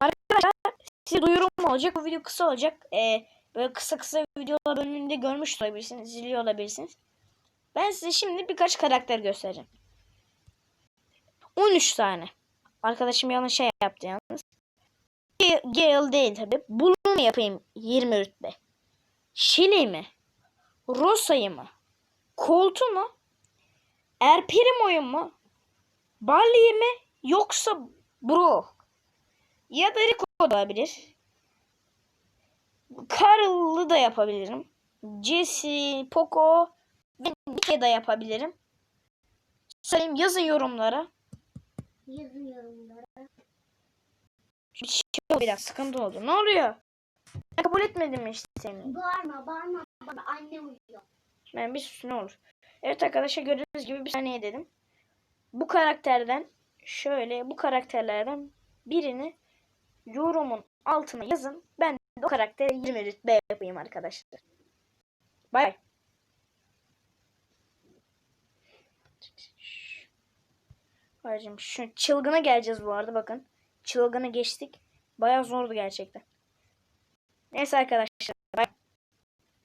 Arkadaşlar size duyurum olacak. Bu video kısa olacak. Ee, böyle kısa kısa videolar bölümünde görmüş olabilirsiniz. izliyor olabilirsiniz. Ben size şimdi birkaç karakter göstereceğim. 13 tane. Arkadaşım yanlış şey yaptı yalnız. Ga- Gale değil tabi. Bunu mu yapayım 20 rütbe? Shelly mi? Rosa'yı mı? Colt'u mu? Erperimo'yu mu? Barley'i mi? Yoksa Bro? Ya da Rico da olabilir. Carl'ı da yapabilirim. Jesse, Poco ve Nick'e de yapabilirim. Sayın yazın yorumlara. Yazın yorumlara. Bir şey biraz sıkıntı oldu. Ne oluyor? Ben kabul etmedim işte seni. Bağırma bağırma bağırma. Anne uyuyor. Ben bir sus ne olur. Evet arkadaşlar gördüğünüz gibi bir saniye dedim. Bu karakterden şöyle bu karakterlerden birini yorumun altına yazın. Ben de o karaktere 20 rütbe yapayım arkadaşlar. Bay bay. Hacım şu çılgına geleceğiz bu arada bakın. Çılgını geçtik. Bayağı zordu gerçekten. Neyse arkadaşlar. Bay.